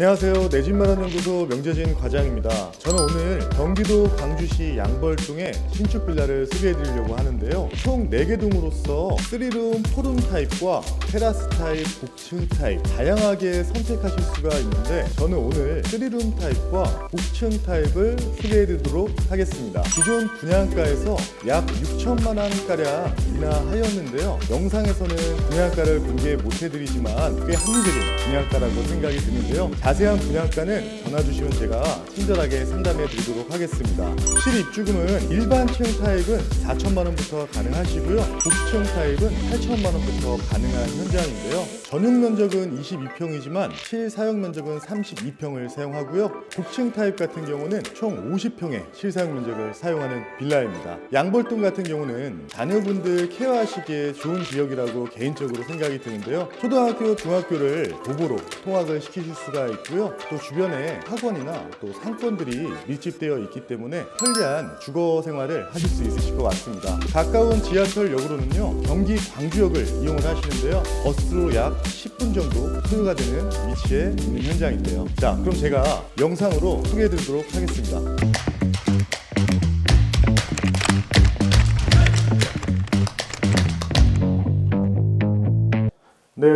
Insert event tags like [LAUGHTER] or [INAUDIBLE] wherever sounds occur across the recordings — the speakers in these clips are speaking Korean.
안녕하세요. 내 집 마련 연구소 명재진 과장입니다. 저는 오늘 경기도 광주시 양벌동에 신축 빌라를 소개해 드리려고 하는데요. 총 4개 동으로서 3룸, 4룸 타입과 테라스 타입, 복층 타입 다양하게 선택하실 수가 있는데 저는 오늘 3룸 타입과 복층 타입을 소개해 드리도록 하겠습니다. 기존 분양가에서 약 6천만 원 가량 인하하였는데요. 영상에서는 분양가를 공개 못 해 드리지만 꽤 합리적인 분양가라고 생각이 드는데요. 자세한 분양가는 전화 주시면 제가 친절하게 상담해 드리도록 하겠습니다. 실 입주금은 일반층 타입은 4천만 원부터 가능하시고요. 복층 타입은 8천만 원부터 가능한 현장인데요. 전용 면적은 22평이지만 실사용 면적은 32평을 사용하고요. 복층 타입 같은 경우는 총 50평의 실사용 면적을 사용하는 빌라입니다. 양벌동 같은 경우는 자녀분들 케어하시기에 좋은 지역이라고 개인적으로 생각이 드는데요. 초등학교, 중학교를 도보로 통학을 시키실 수가 있고요. 또 주변에 학원이나 또 상권들이 밀집되어 있기 때문에 편리한 주거 생활을 하실 수 있으실 것 같습니다. 가까운 지하철역으로는요, 경기 광주역을 이용을 하시는데요. 버스로 약 10분 정도 소요가 되는 위치에 있는 현장인데요. 자, 그럼 제가 영상으로 소개해 드리도록 하겠습니다.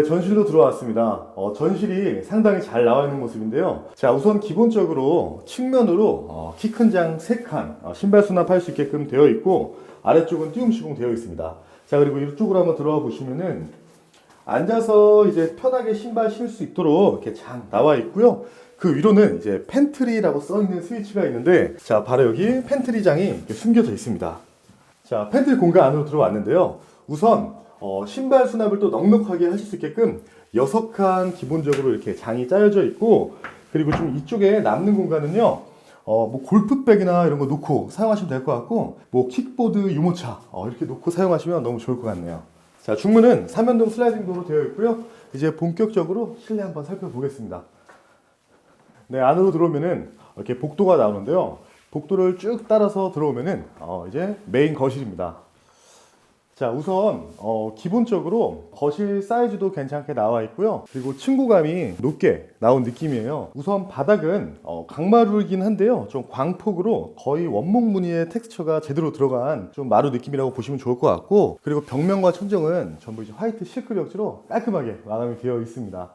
네, 전실로 들어왔습니다. 어, 전실이 상당히 잘 나와 있는 모습인데요. 자, 우선 기본적으로 측면으로 어, 키큰 장 3칸, 어, 신발 수납할 수 있게끔 되어 있고 아래쪽은 띄움 시공 되어 있습니다. 자, 그리고 이쪽으로 한번 들어가 보시면은 앉아서 이제 편하게 신발 신을 수 있도록 이렇게 장 나와 있고요. 그 위로는 이제 팬트리라고 써 있는 스위치가 있는데 자, 바로 여기 팬트리장이 이렇게 숨겨져 있습니다. 자, 팬트리 공간 안으로 들어왔는데요. 우선 어, 신발 수납을 또 넉넉하게 하실 수 있게끔 여섯 칸 기본적으로 이렇게 장이 짜여져 있고 그리고 좀 이쪽에 남는 공간은요. 어, 뭐 골프백이나 이런 거 놓고 사용하시면 될 것 같고 뭐 킥보드, 유모차 어, 이렇게 놓고 사용하시면 너무 좋을 것 같네요. 자, 중문은 삼연동 슬라이딩 도로 되어 있고요. 이제 본격적으로 실내 한번 살펴보겠습니다. 네, 안으로 들어오면은 이렇게 복도가 나오는데요. 복도를 쭉 따라서 들어오면은 어, 이제 메인 거실입니다. 자, 우선 어, 기본적으로 거실 사이즈도 괜찮게 나와 있고요. 그리고 층고감이 높게 나온 느낌이에요. 우선 바닥은 어, 강마루이긴 한데요. 좀 광폭으로 거의 원목 무늬의 텍스처가 제대로 들어간 좀 마루 느낌이라고 보시면 좋을 것 같고 그리고 벽면과 천정은 전부 이제 화이트 실크 벽지로 깔끔하게 마감이 되어 있습니다.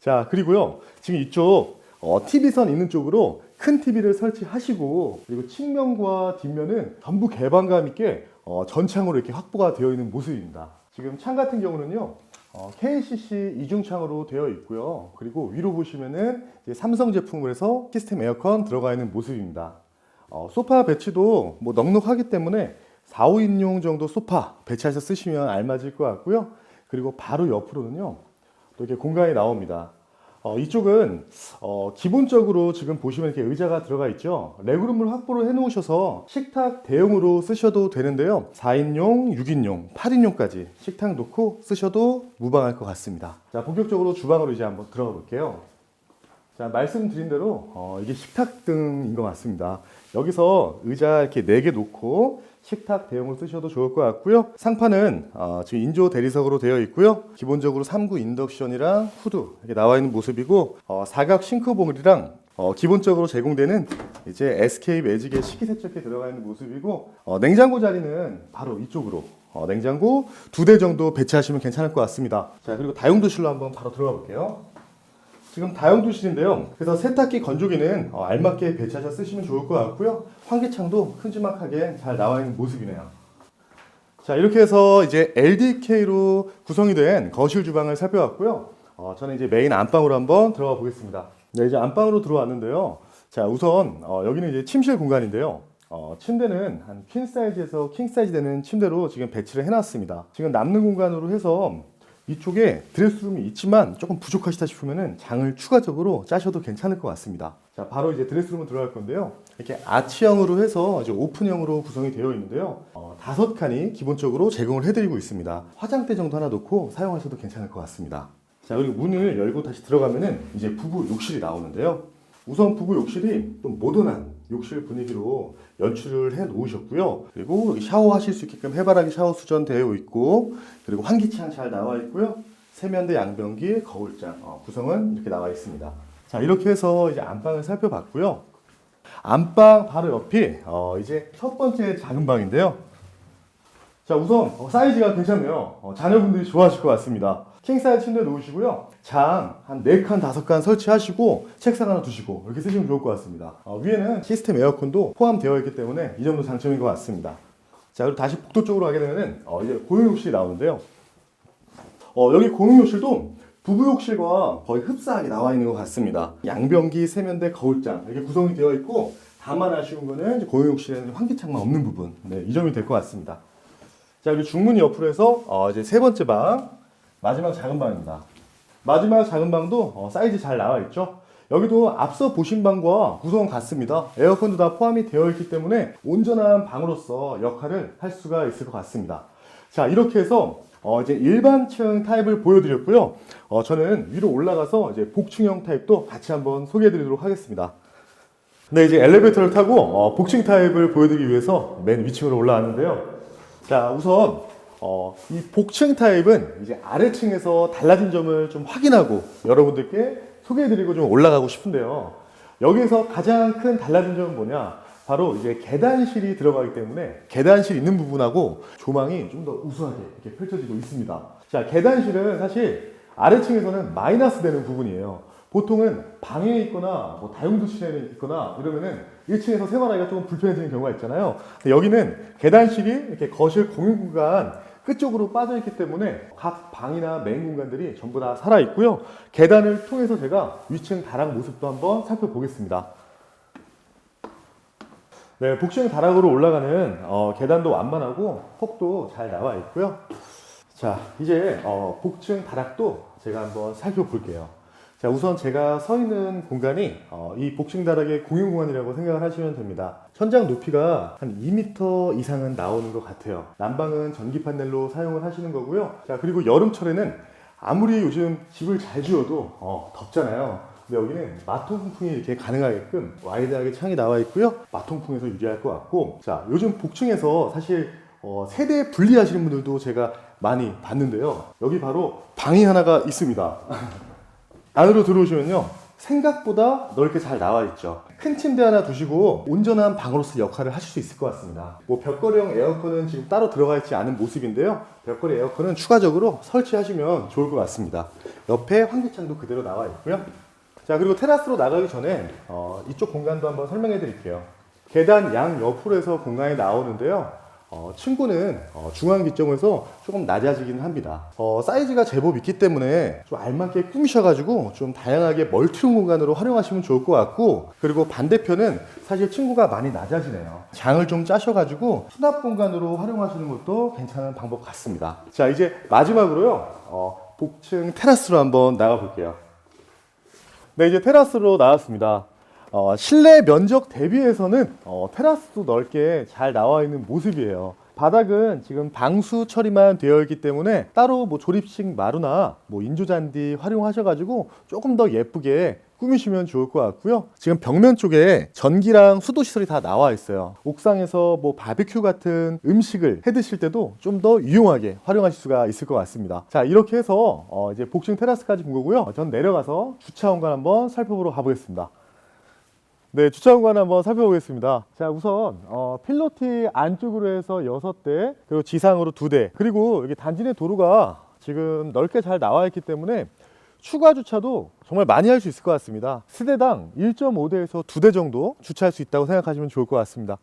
자, 그리고요. 지금 이쪽 어, TV선 있는 쪽으로 큰 TV를 설치하시고 그리고 측면과 뒷면은 전부 개방감 있게 어, 전창으로 이렇게 확보가 되어 있는 모습입니다. 지금 창 같은 경우는요. 어, KCC 이중창으로 되어 있고요. 그리고 위로 보시면은 삼성 제품으로 해서 시스템 에어컨 들어가 있는 모습입니다. 어, 소파 배치도 뭐 넉넉하기 때문에 4, 5인용 정도 소파 배치해서 쓰시면 알맞을 것 같고요. 그리고 바로 옆으로는요. 또 이렇게 공간이 나옵니다. 어, 이쪽은 어, 기본적으로 지금 보시면 이렇게 의자가 들어가 있죠. 레그룸을 확보를 해 놓으셔서 식탁 대용으로 쓰셔도 되는데요. 4인용, 6인용, 8인용까지 식탁 놓고 쓰셔도 무방할 것 같습니다. 자, 본격적으로 주방으로 이제 한번 들어가 볼게요. 자, 말씀드린 대로 어, 이게 식탁 등인 것 같습니다. 여기서 의자 이렇게 4개 놓고 식탁 대용으로 쓰셔도 좋을 것 같고요. 상판은 어, 지금 인조 대리석으로 되어 있고요. 기본적으로 3구 인덕션이랑 후드 이렇게 나와 있는 모습이고 어, 사각 싱크볼이랑 어, 기본적으로 제공되는 이제 SK 매직의 식기세척기 들어가 있는 모습이고 어, 냉장고 자리는 바로 이쪽으로 어, 냉장고 두 대 정도 배치하시면 괜찮을 것 같습니다. 자 그리고 다용도실로 한번 바로 들어가 볼게요. 지금 다용도실인데요. 그래서 세탁기, 건조기는 어, 알맞게 배치하셔 쓰시면 좋을 것 같고요. 환기창도 큼지막하게 잘 나와 있는 모습이네요. 자 이렇게 해서 이제 LDK로 구성이 된 거실 주방을 살펴봤고요. 어, 저는 이제 메인 안방으로 한번 들어가 보겠습니다. 네, 이제 안방으로 들어왔는데요. 자 우선 어, 여기는 이제 침실 공간인데요. 어, 침대는 한 퀸 사이즈에서 킹 사이즈 되는 침대로 지금 배치를 해놨습니다. 지금 남는 공간으로 해서 이쪽에 드레스룸이 있지만 조금 부족하시다 싶으면은 장을 추가적으로 짜셔도 괜찮을 것 같습니다. 자, 바로 이제 드레스룸으로 들어갈 건데요. 이렇게 아치형으로 해서 이제 오픈형으로 구성이 되어 있는데요. 어, 다섯 칸이 기본적으로 제공을 해드리고 있습니다. 화장대 정도 하나 놓고 사용하셔도 괜찮을 것 같습니다. 자, 그리고 문을 열고 다시 들어가면은 이제 부부 욕실이 나오는데요. 우선 부부 욕실이 좀 모던한 욕실 분위기로 연출을 해 놓으셨고요. 그리고 샤워하실 수 있게끔 해바라기 샤워 수전 되어 있고, 그리고 환기창 잘 나와 있고요. 세면대 양변기, 거울장 어, 구성은 이렇게 나와 있습니다. 자 이렇게 해서 이제 안방을 살펴봤고요. 안방 바로 옆이 어, 이제 첫 번째 작은 방인데요. 자 우선 어, 사이즈가 괜찮네요. 어, 자녀분들이 좋아하실 것 같습니다. 킹사이즈 침대 놓으시고요. 장 한 4칸, 5칸 설치하시고 책상 하나 두시고 이렇게 쓰시면 좋을 것 같습니다. 어, 위에는 시스템 에어컨도 포함되어 있기 때문에 이 점도 장점인 것 같습니다. 자 그리고 다시 복도 쪽으로 가게 되면은 어, 이제 고용욕실이 나오는데요. 어, 여기 공용욕실도 부부욕실과 거의 흡사하게 나와 있는 것 같습니다. 양변기, 세면대, 거울장 이렇게 구성이 되어 있고 다만 아쉬운 거는 이제 공용욕실에는 환기창만 없는 부분. 네, 이 점이 될 것 같습니다. 자, 그리고 중문이 옆으로 해서 어, 이제 세 번째 방, 마지막 작은 방입니다. 마지막 작은 방도 어, 사이즈 잘 나와 있죠. 여기도 앞서 보신 방과 구성은 같습니다. 에어컨도 다 포함이 되어 있기 때문에 온전한 방으로서 역할을 할 수가 있을 것 같습니다. 자, 이렇게 해서 어, 이제 일반층 타입을 보여드렸고요. 어, 저는 위로 올라가서 이제 복층형 타입도 같이 한번 소개해드리도록 하겠습니다. 네, 이제 엘리베이터를 타고 어, 복층 타입을 보여드리기 위해서 맨 위층으로 올라왔는데요. 자, 우선 어, 이 복층 타입은 이제 아래층에서 달라진 점을 좀 확인하고 여러분들께 소개해드리고 좀 올라가고 싶은데요. 여기에서 가장 큰 달라진 점은 뭐냐? 바로 이제 계단실이 들어가기 때문에 계단실 있는 부분하고 조망이 좀 더 우수하게 이렇게 펼쳐지고 있습니다. 자, 계단실은 사실 아래층에서는 마이너스 되는 부분이에요. 보통은 방에 있거나 뭐 다용도실에 있거나 이러면은 1층에서 생활하기가 조금 불편해지는 경우가 있잖아요. 여기는 계단실이 이렇게 거실 공용 공간 끝쪽으로 빠져 있기 때문에 각 방이나 메인 공간들이 전부 다 살아 있고요. 계단을 통해서 제가 위층 다락 모습도 한번 살펴보겠습니다. 네, 복층 다락으로 올라가는 어, 계단도 완만하고 폭도 잘 나와 있고요. 자, 이제 어, 복층 다락도 제가 한번 살펴볼게요. 자, 우선 제가 서 있는 공간이 어, 이 복층 다락의 공용 공간이라고 생각을 하시면 됩니다. 천장 높이가 한 2m 이상은 나오는 것 같아요. 난방은 전기 판넬로 사용을 하시는 거고요. 자, 그리고 여름철에는 아무리 요즘 집을 잘 지어도 어, 덥잖아요. 근데 여기는 마통풍이 이렇게 가능하게끔 와이드하게 창이 나와 있고요. 마통풍에서 유리할 것 같고, 자 요즘 복층에서 사실 어, 세대 분리하시는 분들도 제가 많이 봤는데요. 여기 바로 방이 하나가 있습니다. [LAUGHS] 안으로 들어오시면요. 생각보다 넓게 잘 나와 있죠. 큰 침대 하나 두시고 온전한 방으로서 역할을 하실 수 있을 것 같습니다. 뭐 벽걸이형 에어컨은 지금 따로 들어가 있지 않은 모습인데요. 벽걸이 에어컨은 추가적으로 설치하시면 좋을 것 같습니다. 옆에 환기창도 그대로 나와 있고요. 자 그리고 테라스로 나가기 전에 어, 이쪽 공간도 한번 설명해 드릴게요. 계단 양 옆으로 해서 공간이 나오는데요. 어, 층고는 어, 중앙 기점에서 조금 낮아지기는 합니다. 어, 사이즈가 제법 있기 때문에 좀 알맞게 꾸미셔가지고 좀 다양하게 멀티룸 공간으로 활용하시면 좋을 것 같고 그리고 반대편은 사실 층고가 많이 낮아지네요. 장을 좀 짜셔가지고 수납 공간으로 활용하시는 것도 괜찮은 방법 같습니다. 자 이제 마지막으로요. 어, 복층 테라스로 한번 나가 볼게요. 네, 이제 테라스로 나왔습니다. 어, 실내 면적 대비해서는 어, 테라스도 넓게 잘 나와 있는 모습이에요. 바닥은 지금 방수 처리만 되어 있기 때문에 따로 뭐 조립식 마루나 뭐 인조잔디 활용하셔가지고 조금 더 예쁘게 꾸미시면 좋을 것 같고요. 지금 벽면 쪽에 전기랑 수도 시설이 다 나와 있어요. 옥상에서 뭐 바비큐 같은 음식을 해 드실 때도 좀 더 유용하게 활용하실 수가 있을 것 같습니다. 자 이렇게 해서 어, 이제 복층 테라스까지 본 거고요. 전 내려가서 주차 공간 한번 살펴보러 가보겠습니다. 네, 주차 공간 한번 살펴보겠습니다. 자, 우선 어, 필로티 안쪽으로 해서 6대, 그리고 지상으로 2대, 그리고 여기 단지 내 도로가 지금 넓게 잘 나와 있기 때문에 추가 주차도 정말 많이 할 수 있을 것 같습니다. 세대당 1.5대에서 2대 정도 주차할 수 있다고 생각하시면 좋을 것 같습니다.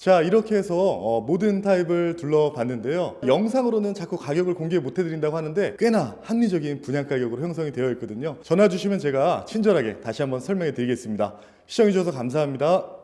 자 이렇게 해서 어, 모든 타입을 둘러봤는데요. 영상으로는 자꾸 가격을 공개 못 해드린다고 하는데 꽤나 합리적인 분양 가격으로 형성이 되어 있거든요. 전화 주시면 제가 친절하게 다시 한번 설명해 드리겠습니다. 시청해 주셔서 감사합니다